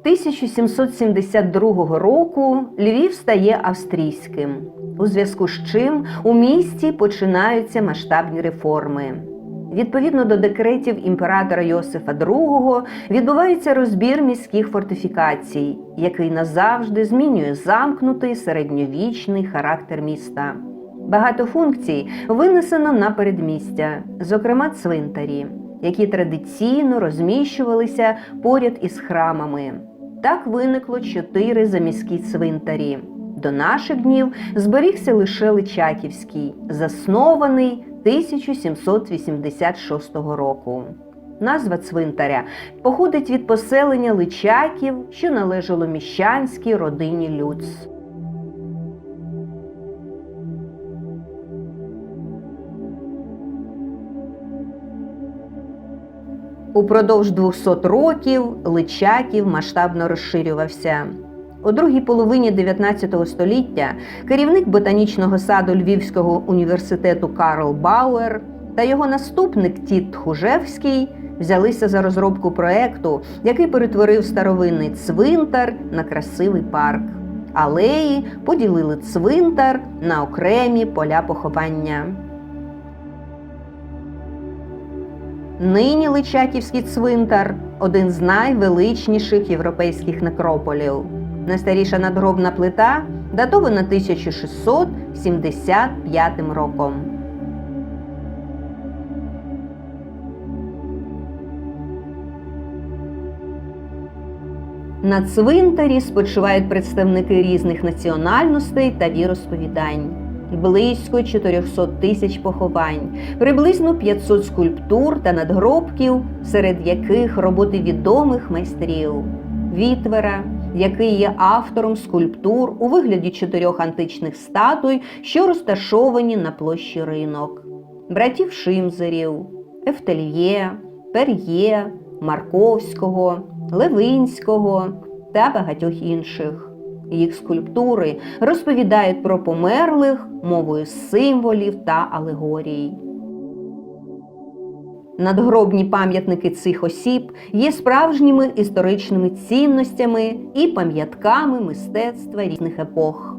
1772 року Львів стає австрійським, у зв'язку з чим у місті починаються масштабні реформи. Відповідно до декретів імператора Йосифа II відбувається розбір міських фортифікацій, який назавжди змінює замкнутий середньовічний характер міста. Багато функцій винесено на передмістя, зокрема цвинтарі, які традиційно розміщувалися поряд із храмами. Так виникло чотири заміські цвинтарі. До наших днів зберігся лише Личаківський, заснований 1786 року. Назва цвинтаря походить від поселення Личаків, що належало міщанській родині Люц. Упродовж 200 років Личаків масштабно розширювався. У другій половині 19 століття керівник ботанічного саду Львівського університету Карл Бауер та його наступник Тіт Хужевський взялися за розробку проекту, який перетворив старовинний цвинтар на красивий парк. Алеї поділили цвинтар на окремі поля поховання. Нині Личаківський цвинтар один з найвеличніших європейських некрополів. Найстаріша надгробна плита датована 1675 роком. На цвинтарі спочивають представники різних національностей та віросповідань. Близько 400 тисяч поховань, приблизно 500 скульптур та надгробків, серед яких роботи відомих майстрів. Вітвера, який є автором скульптур у вигляді чотирьох античних статуй, що розташовані на площі ринок, братів Шимзерів, Ефтельє, Пер'є, Марковського, Левинського та багатьох інших. Їх скульптури розповідають про померлих мовою символів та алегорій. Надгробні пам'ятники цих осіб є справжніми історичними цінностями і пам'ятками мистецтва різних епох.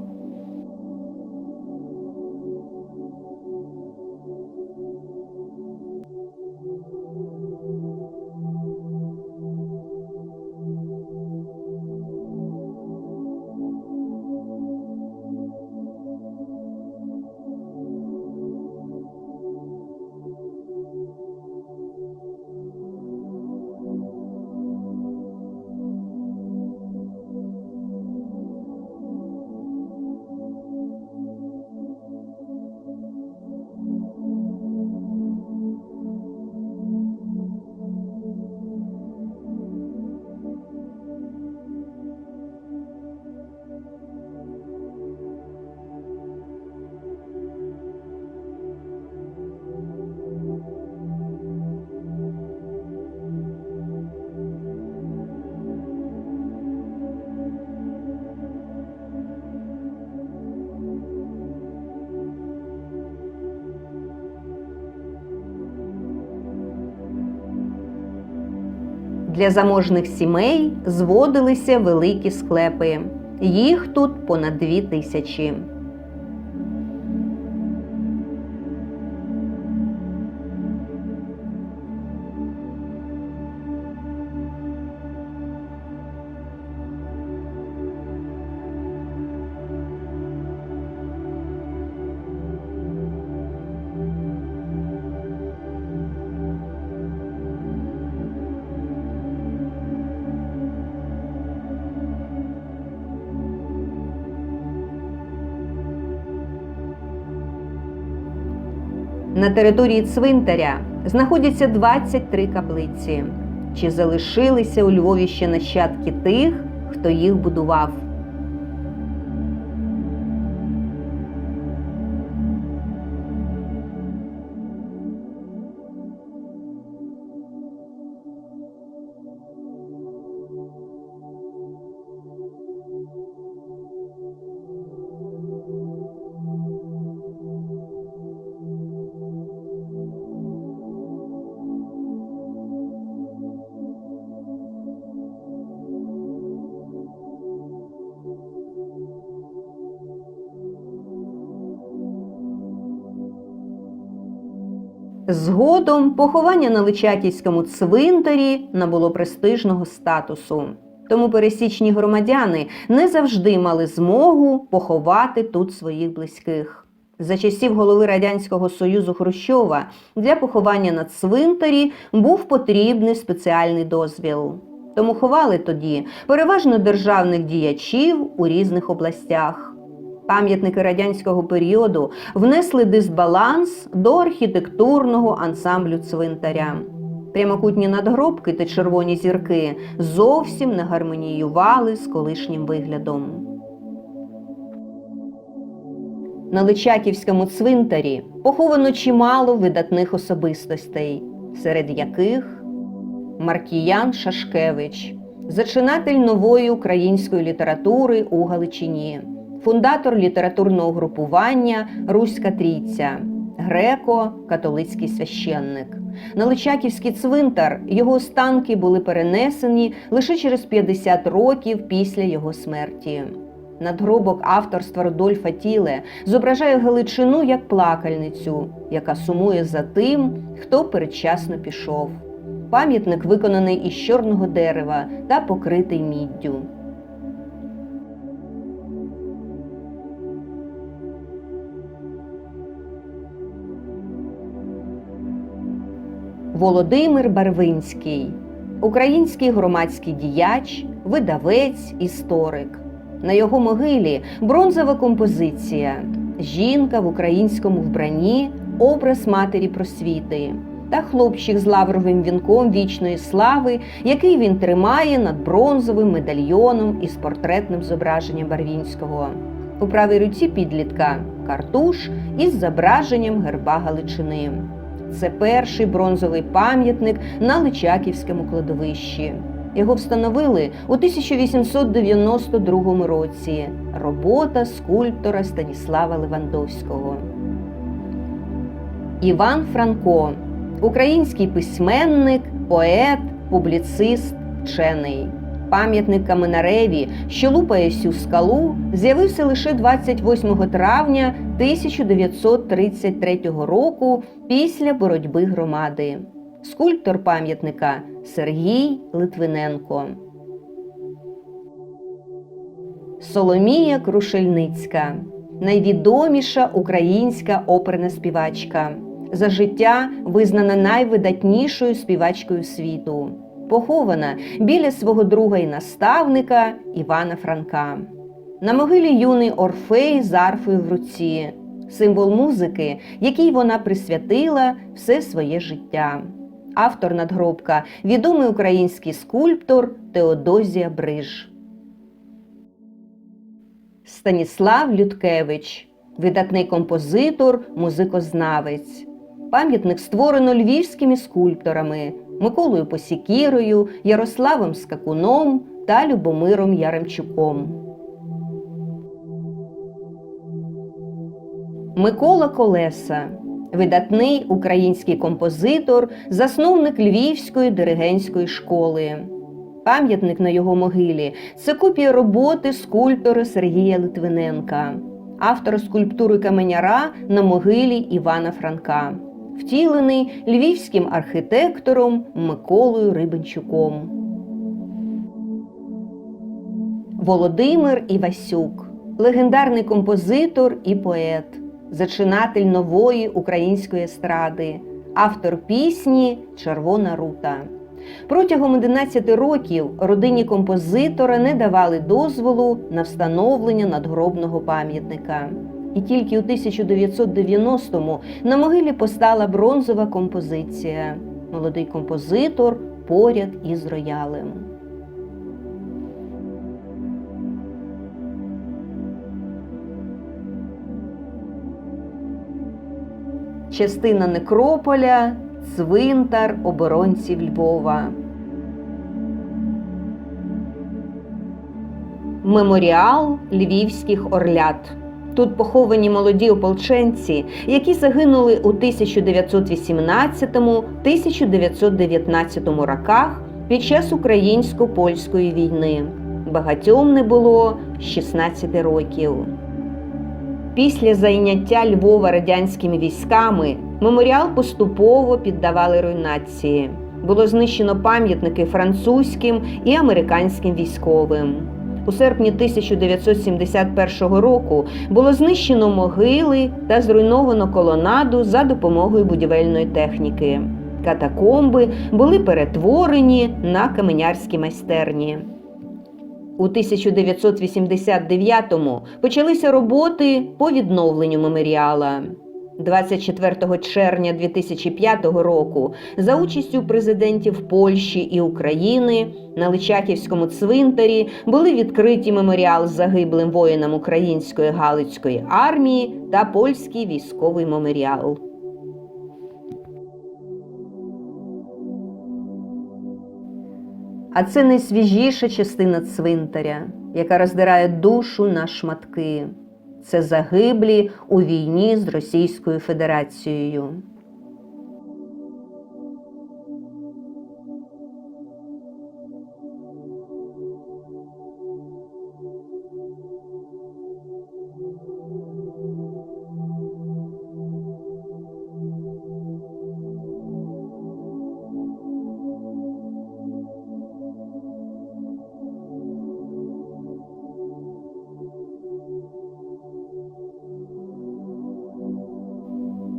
Для заможних сімей зводилися великі склепи. Їх тут понад дві тисячі. На території цвинтаря знаходяться 23 каплиці. Чи залишилися у Львові ще нащадки тих, хто їх будував? Згодом поховання на Личаківському цвинтарі набуло престижного статусу. Тому пересічні громадяни не завжди мали змогу поховати тут своїх близьких. За часів голови Радянського Союзу Хрущова для поховання на цвинтарі був потрібний спеціальний дозвіл. Тому ховали тоді переважно державних діячів у різних областях. Пам'ятники радянського періоду внесли дисбаланс до архітектурного ансамблю цвинтаря. Прямокутні надгробки та червоні зірки зовсім не гармоніювали з колишнім виглядом. На Личаківському цвинтарі поховано чимало видатних особистостей, серед яких Маркіян Шашкевич, зачинатель нової української літератури у Галичині, фундатор літературного групування Руська Трійця, греко-католицький священник. На Личаківський цвинтар його останки були перенесені лише через 50 років після його смерті. Надгробок авторства Рудольфа Тіле зображає Галичину як плакальницю, яка сумує за тим, хто передчасно пішов. Пам'ятник виконаний із чорного дерева та покритий міддю. Володимир Барвинський, український громадський діяч, видавець, історик. На його могилі бронзова композиція Жінка в українському вбранні, образ матері просвіти та хлопчик з лавровим вінком вічної слави, який він тримає над бронзовим медальйоном із портретним зображенням Барвінського. У правій руці підлітка картуш із зображенням герба Галичини. Це перший бронзовий пам'ятник на Личаківському кладовищі. Його встановили у 1892 році. Робота скульптора Станіслава Левандовського. Іван Франко український письменник, поет, публіцист, вчений. Пам'ятник Каменареві, що лупає сю скалу, з'явився лише 28 травня 1933 року після боротьби громади. Скульптор пам'ятника Сергій Литвиненко. Соломія Крушельницька найвідоміша українська оперна співачка. За життя визнана найвидатнішою співачкою світу. Похована біля свого друга і наставника Івана Франка. На могилі юний Орфей з арфою в руці, символ музики, якій вона присвятила все своє життя. Автор надгробка відомий український скульптор Теодозія Бриж. Станіслав Людкевич, видатний композитор, музикознавець. Пам'ятник створено львівськими скульпторами Миколою Посікірою, Ярославом Скакуном та Любомиром Яремчуком. Микола Колеса видатний український композитор, засновник Львівської диригентської школи. Пам'ятник на його могилі це копія роботи скульптора Сергія Литвиненка, автора скульптури каменяра на могилі Івана Франка, втілений львівським архітектором Миколою Рибенчуком. Володимир Івасюк легендарний композитор і поет, зачинатель нової української естради, автор пісні Червона рута. Протягом 11 років родині композитора не давали дозволу на встановлення надгробного пам'ятника. І тільки у 1990-му на могилі постала бронзова композиція Молодий композитор поряд із роялем. Частина некрополя цвинтар оборонців Львова. Меморіал львівських орлят. Тут поховані молоді ополченці, які загинули у 1918-1919 роках під час українсько-польської війни. Багатьом не було 16 років. Після зайняття Львова радянськими військами меморіал поступово піддавали руйнації. Було знищено пам'ятники французьким і американським військовим. У серпні 1971 року було знищено могили та зруйновано колонаду за допомогою будівельної техніки. Катакомби були перетворені на каменярські майстерні. У 1989-му почалися роботи по відновленню меморіала. 24 червня 2005 року за участю президентів Польщі і України на Личаківському цвинтарі були відкриті меморіал загиблим воїнам української Галицької армії та польський військовий меморіал. А це найсвіжіша частина цвинтаря, яка роздирає душу на шматки. Це загиблі у війні з Російською Федерацією.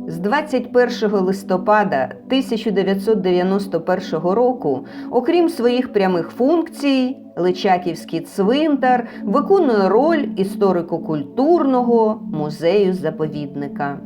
З 21 листопада 1991 року, окрім своїх прямих функцій, Личаківський цвинтар виконує роль історико-культурного музею заповідника.